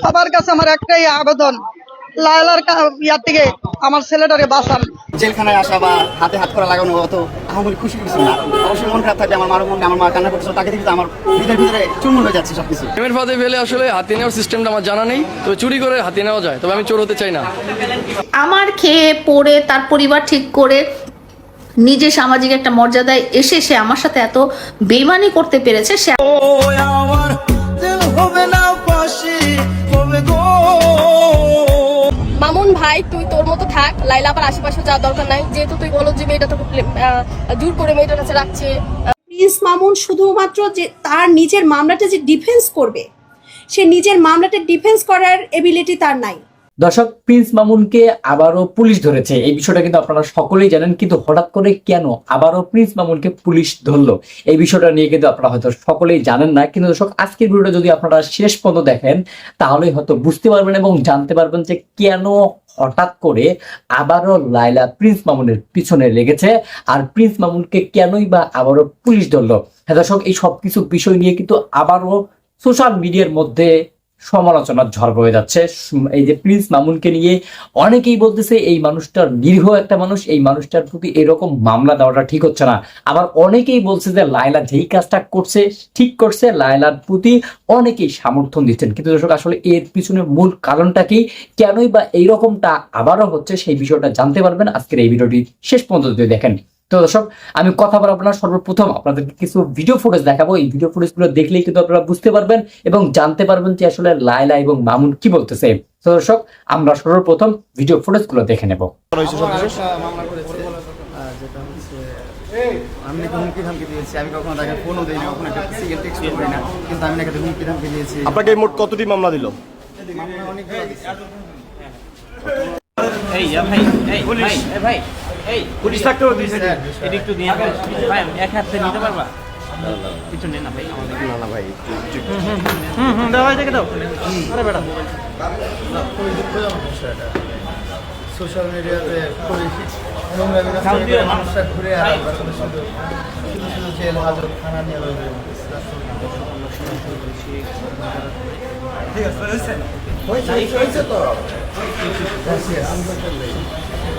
সবার কাছে আমার একটাই আবেদন লায়লার কা- ইয়ার থেকে আমার ছেলেটারে বাঁচান। জেলখানায় আসা বা হাতে হাত করা লাগানো অত আহামরি খুশি কিছু না। অবশ্যই মন খারাপ থাকবে আমার মার মনে আমার মা কান্না করছিল তাকে দেখে আমার ভিতরে ভিতরে চুরমুর হয়ে যাচ্ছে সবকিছু। প্রেমের ফাঁদে ফেলে আসলে হাতে নেওয়ার সিস্টেমটা আমার জানা নেই তবে চুরি করে হাতে নেওয়া যায় তবে আমি চোর হতে চাই না। আমার খেয়ে পড়ে তার পরিবার ঠিক করে নিজে সামাজিক একটা মর্যাদায় এসে সে আমার সাথে এত বেমানি করতে পেরেছে সে ভাই তুই তোর মতো থাক। লাইলা আবার আশেপাশে যাওয়ার দরকার নাই। যেহেতু তুই বলো যে মেয়েটা তোকে জোর করে মেয়েটার কাছে রাখছে। প্রিন্স মামুন শুধুমাত্র যে তার নিজের মামলাটা যে ডিফেন্স করবে সে নিজের মামলাটা ডিফেন্স করার এবিলিটি তার নাই। দর্শক প্রিন্স মামুনকে আবারও পুলিশ ধরেছে। এই বিষয়টা কিন্তু আপনারা সকলেই জানেন কিন্তু হঠাৎ করে কেন আবারও প্রিন্স মামুনকে পুলিশ ধরলো? এই বিষয়টা নিয়ে কিন্তু আপনারা হয়তো সকলেই জানেন না। কিন্তু দর্শক আজকের ভিডিওটা যদি আপনারা শেষ পর্যন্ত দেখেন তাহলে হয়তো বুঝতে পারবেন এবং জানতে পারবেন যে কেন হঠাৎ করে আবারও লাইলা প্রিন্স মামুনের পিছনে লেগেছে। আর প্রিন্স মামুনকে কেনই বা আবারও পুলিশ ধরলো? হ্যাঁ দর্শক, এই সবকিছু বিষয় নিয়ে কিন্তু আবারও সোশ্যাল মিডিয়ার মধ্যে সমালোচনার ঝড় বয়ে যাচ্ছে। এই যে প্রিন্স মামুনকে নিয়ে অনেকেই বলতেছে, এই মানুষটার নিরীহ একটা মানুষ, এই মানুষটার প্রতি এরকম মামলা দেওয়াটা ঠিক হচ্ছে না। আবার অনেকেই বলছে যে, লায়লা যেই কাজটা করছে, ঠিক করছে, লায়লার প্রতি অনেকেই সমর্থন দিচ্ছেন। কিন্তু দর্শক, আসলে এর পিছনে মূল কারণটা কি? কেনই বা এইরকমটা আবারও হচ্ছে, সেই বিষয়টা জানতে পারবেন। আজকের এই ভিডিওটি শেষ পর্যন্ত দেখেন। তো দর্শক আমি কথা বলব না সর্বপ্রথম আপনাদেরকে কিছু ভিডিও ফুটেজ দেখাবো। এই ভিডিও ফুটেজগুলো দেখলেই কিন্তু আপনারা বুঝতে পারবেন এবং জানতে পারবেন যে আসলে লায়লা এবং মামুন কি বলতেছে। তো দর্শক আমরা সর্বপ্রথম ভিডিও ফুটেজগুলো দেখে নেব। আমি হুমকি ধামকি দিয়েছি আমি কখনো তাকে ফোনও দিই না কখনো একটা সিগারেট টেক্সট করি না কিন্তু আমি নাকি হুমকি ধামকি দিয়েছি আপনাকে মোট কতটি মামলা দিল? মামলা অনেকগুলো এই ভাই এই ভাই ভাই। এই পুলিশ থাকতেও দিছে এটা একটু নিয়ে ভাই এক হাতে নিতে পারবা? কিছু নেই না ভাই আমাদের না না ভাই হুম হুম দাও ভাই দেখে দাও। আরে বেটা। খুবই নোংরা বিরাজ সাউন্ড দিও না। মানুষরা ঘুরে আর শুধু শুধু শুধু শুধু জেল হাজত থানা নিয়ে ঠিক আছে হয়েছে? হয়েছে হয়েছে তো।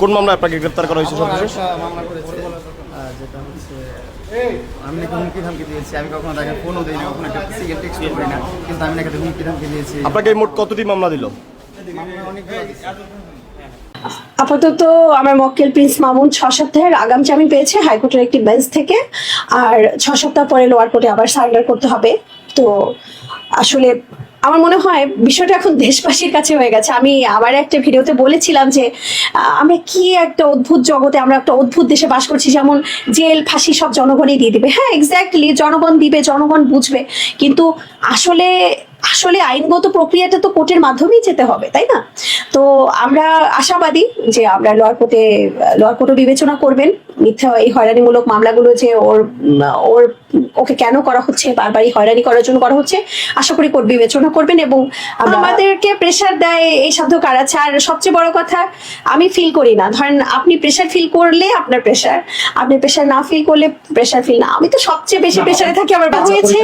কোন মামলায় আপনাকে গ্রেপ্তার করা হয়েছে সর্বশেষ? মামলা করেছে। যেটা হচ্ছে আমি নাকি হুমকি ধামকি দিয়েছি। আমি কখনো তাকে ফোনও দিই না কখনো একটা সিগারেট টেক্সট করি না। কিন্তু আমি নাকি হুমকি ধামকি দিয়েছি। আপনাকে মোট কতটি মামলা দিল? মামলা অনেকগুলো দিয়েছি। আপাতত আমার মক্কেল প্রিন্স মামুন ছ সপ্তাহের আগাম জামিন পেয়েছে হাইকোর্টের একটি বেঞ্চ থেকে। আর ছ সপ্তাহ পরে লোয়ার কোর্টে আবার সারেন্ডার করতে হবে। তো আসলে আমার মনে হয় বিষয়টা এখন দেশবাসীর কাছে হয়ে গেছে। আমি আমার একটা ভিডিওতে বলেছিলাম যে আমরা কি একটা অদ্ভুত জগতে, আমরা একটা অদ্ভুত দেশে বাস করছি, যেমন জেল, ফাঁসি সব জনগণই দিয়ে দিবে। হ্যাঁ এক্স্যাক্টলি জনগণ দিবে, জনগণ বুঝবে। কিন্তু আসলে আসলে আইনগত প্রক্রিয়াটা তো কোর্টের মাধ্যমেই যেতে হবে, তাই না? তো আমরা আশাবাদী যে আমরা লোয়ার কোর্টে, লোয়ার কোর্টও বিবেচনা করবেন। মিথ্যা, এই হয়রানিমূলক মামলাগুলো যে ওর ওর ওকে কেন করা হচ্ছে? বারবারই হয়রানি করার জন্য করা হচ্ছে। আশা করি কোর্ট বিবেচনা করবেন এবং আমাদেরকে প্রেশার দেয় এই সাধ্য কার আছে। আর সবচেয়ে বড় কথা আমি ফিল করি না। ধরেন আপনি প্রেশার ফিল করলে আপনার প্রেশার আপনি প্রেশার না ফিল করলে প্রেশার ফিল না। আমি তো সবচেয়ে বেশি প্রেশারে থাকি আমার বাচ্চা হয়েছে।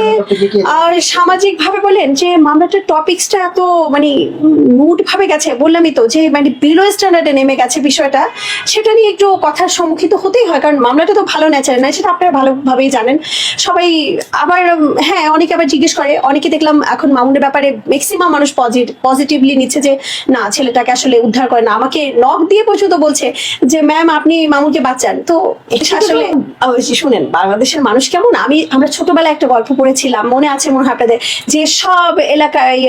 আর সামাজিক ভাবে বলেন যে মামলাটার টপিক্সটা এত মানে মুড ভাবে গেছে। বললামই তো যে মানে বিলো স্ট্যান্ডার্ডে নেমে গেছে বিষয়টা। সেটা নিয়ে একটু কথার সম্মুখীন হতেই হয়। কারণ মামলাটা তো ভালো নেচার নাই সেটা আপনারা ভালোভাবেই জানেন। সবাই আবার হ্যাঁ অনেকে আবার জিজ্ঞেস করে। অনেকে দেখলাম এখন মামুনের ব্যাপারে ম্যাক্সিমাম মানুষ পজিটিভলি নিচ্ছে যে না ছেলেটাকে আসলে উদ্ধার করে না। আমাকে নখ দিয়ে পর্যন্ত বলছে যে ম্যাম আপনি মামুনকে বাঁচান। তো এটা আসলে শুনেন বাংলাদেশের মানুষ কেমন? আমি আমরা ছোটবেলায় একটা গল্প পড়েছিলাম মনে আছে মনে হয় আপনাদের যে সব এলাকায়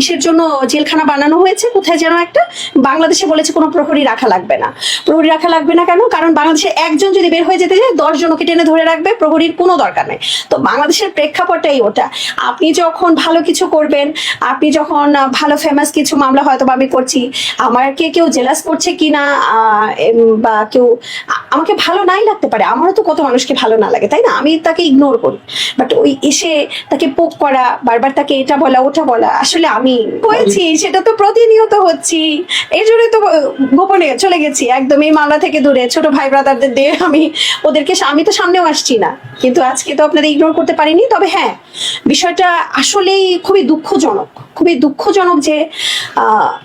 ইসের জন্য জেলখানা বানানো হয়েছে কোথায় যেন একটা। বাংলাদেশে বলেছে কোনো প্রহরী রাখা লাগবে না। প্রহরী রাখা লাগবে না কেন? কারণ বাংলাদেশে একজন যদি বের হয়ে যেতে যায় দশ জনকে টেনে ধরে রাখবে প্রহরীর কোনো দরকার দরকার নেই তো বাংলাদেশের প্রেক্ষাপটটাই ওটা। আপনি যখন ভালো কিছু করবেন আপনি যখন ভালো ফেমাস কিছু মামলা হয়তো বা আমি করছি আমাকে কেউ জেলাস করছে কিনা বা কেউ আমাকে ভালো নাই লাগতে পারে। আমারও তো কত মানুষকে ভালো না লাগে তাই না? আমি তাকে ইগনোর করি। বাট ওই এসে তাকে পোক করা বারবার তাকে এটা বলা ওটা বলা আসলে আমি হয়েছি সেটা তো প্রতিনিয়ত হচ্ছি। এই জন্যই তো গোপনে চলে গেছি একদম এই মামলা থেকে দূরে। ছোট ভাই ব্রাদারদের দিয়ে আমি ওদেরকে আমি তো সামনেও আসছি না। কিন্তু আজকে তো আপনাদের ইগনোর করতে পারিনি তবে হ্যাঁ বিষয়টা আসলেই খুবই দুঃখজনক। খুবই দুঃখজনক যে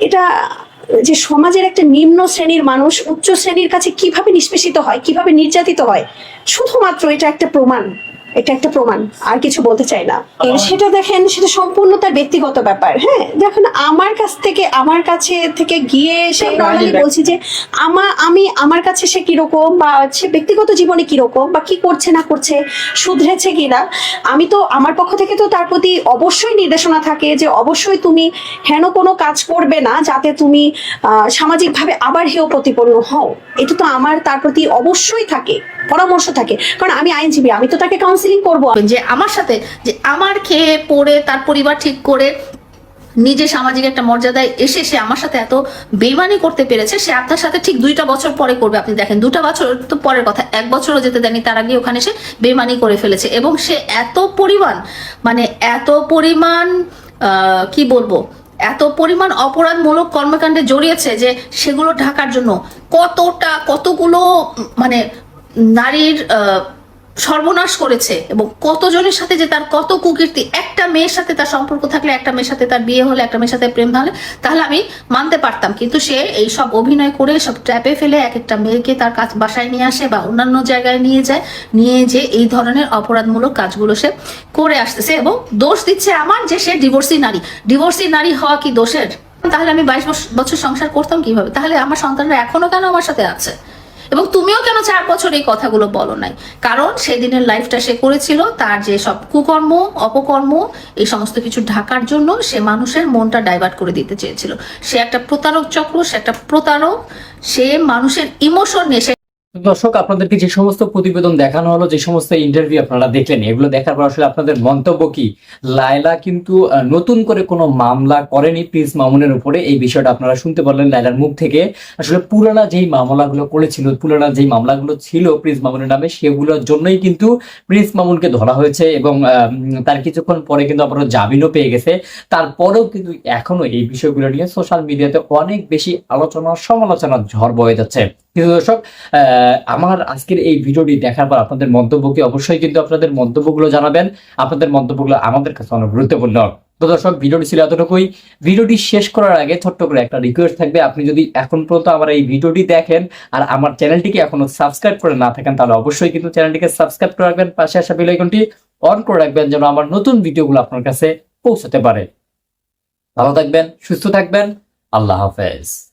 এটা যে সমাজের একটা নিম্ন শ্রেণির মানুষ উচ্চ শ্রেণির কাছে কীভাবে নিষ্পেষিত হয়, কীভাবে নির্যাতিত হয়, শুধুমাত্র এটা একটা প্রমাণ। এটা একটা প্রমাণ আর কিছু বলতে চাই না। সেটা দেখেন সেটা সম্পূর্ণ তার ব্যক্তিগত ব্যাপার হ্যাঁ? দেখেন আমার কাছ থেকে আমার কাছে থেকে গিয়ে সে নর্মালি বলছি যে আমা আমি আমার কাছে সে কীরকম বা সে ব্যক্তিগত জীবনে কীরকম বা কি করছে না করছে শুধরেছে কিনা আমি তো আমার পক্ষ থেকে তো তার প্রতি অবশ্যই নির্দেশনা থাকে যে অবশ্যই তুমি হেন কোনো কাজ করবে না যাতে তুমি সামাজিকভাবে আবার হেয় প্রতিপন্ন হও। এটা তো আমার তার প্রতি অবশ্যই থাকে পরামর্শ থাকে। কারণ আমি আইনজীবী আমি তো তাকে কাউন্সিলিং করব। যে আমার সাথে, যে আমার খেয়ে পড়ে, তার পরিবার ঠিক করে, নিজে সামাজিক একটা মর্যাদায় এসে সে আমার সাথে এত বেমানি করতে পেরেছে, সে আপনার সাথে ঠিক দুইটা বছর পরে করবে। আপনি দেখেন, দুটা বছর তো পরের কথা, এক বছরও যেতে দেয়নি তার আগে ওখানে সে বেমানি করে ফেলেছে। এবং সে এত পরিমাণ মানে এত পরিমাণ কি বলব, এত পরিমাণ অপরাধমূলক কর্মকাণ্ডে জড়িয়েছে যে সেগুলো ঢাকার জন্য কতটা, কতগুলো মানে নারীর সর্বনাশ করেছে এবং কতজনের সাথে যে তার কত কুকীর্তি, একটা মেয়ের সাথে তার সম্পর্ক থাকলে, একটা মেয়ের সাথে তার বিয়ে হলে, একটা মেয়ের সাথে প্রেম হলে তাহলে আমি মানতে পারতাম। কিন্তু সে এই সব অভিনয় করে সব ট্র্যাপে ফেলে এক একটা মেয়েকে তার কাছ বাসায় নিয়ে আসে বা অন্যান্য জায়গায় নিয়ে যায়, নিয়ে যে এই ধরনের অপরাধমূলক কাজগুলো সে করে আসতেছে এবং দোষ দিচ্ছে আমার যে সে ডিভোর্সি নারী। ডিভোর্সি নারী হওয়া কি দোষের? তাহলে আমি বাইশ বছর সংসার করতাম কীভাবে? তাহলে আমার সন্তানরা এখনও কেন আমার সাথে আছে? এবং তুমিও কেন চার বছর এই কথাগুলো বলো নাই? কারণ সেদিনের লাইফটা সে করেছিল, তার যে সব কুকর্ম, অপকর্ম, এই সমস্ত কিছু ঢাকার জন্য সে মানুষের মনটা ডাইভার্ট করে দিতে চেয়েছিল। সে একটা প্রতারক চক্র, সে একটা প্রতারক, সে মানুষের ইমোশন নিয়ে দর্শক, আপনাদেরকে যে সমস্ত প্রতিবেদন দেখানো হলো, যে সমস্ত ইন্টারভিউ আপনারা দেখলেন, এগুলো দেখার পর আসলে আপনাদের মন্তব্য কি? লায়লা কিন্তু নতুন করে কোনো মামলা করেনি প্রিন্স মামুনের উপরে। এই বিষয়টা আপনারা শুনতে পারলেন লায়লার মুখ থেকে। আসলে পুরানা যেই মামলাগুলো করেছিল, পুরানা যেই মামলাগুলো ছিল প্রিন্স মামুনের নামে, সেগুলোর জন্যই কিন্তু প্রিন্স মামুনকে ধরা হয়েছে এবং তার কিছুক্ষণ পরে কিন্তু আবারও জামিনও পেয়ে গেছে। তারপরেও কিন্তু এখনও এই বিষয়গুলো নিয়ে সোশ্যাল মিডিয়াতে অনেক বেশি আলোচনা, সমালোচনার ঝড় বয়ে যাচ্ছে। কিন্তু দর্শক আমার আজকের এই ভিডিওটি দেখার পর আপনাদের মন্তব্যকে অবশ্যই কিন্তু আপনাদের মন্তব্যগুলো জানাবেন। আপনাদের মন্তব্যগুলো আমাদের কাছে অনেক গুরুত্বপূর্ণ তো দর্শক, ভিডিওটি ছিল এতটুকুই। ভিডিওটি শেষ করার আগে ছোট্ট করে একটা রিকোয়েস্ট থাকবে। আপনি যদি এখন পর্যন্ত আমার এই ভিডিওটি দেখেন আর আমার চ্যানেলটিকে এখনও সাবস্ক্রাইব করে না থাকেন, তাহলে অবশ্যই কিন্তু চ্যানেলটিকে সাবস্ক্রাইব করে রাখবেন। পাশে আসা বেল আইকনটি অন করে রাখবেন যেন আমার নতুন ভিডিওগুলো আপনার কাছে পৌঁছাতে পারে। ভালো থাকবেন, সুস্থ থাকবেন। আল্লাহ হাফেজ।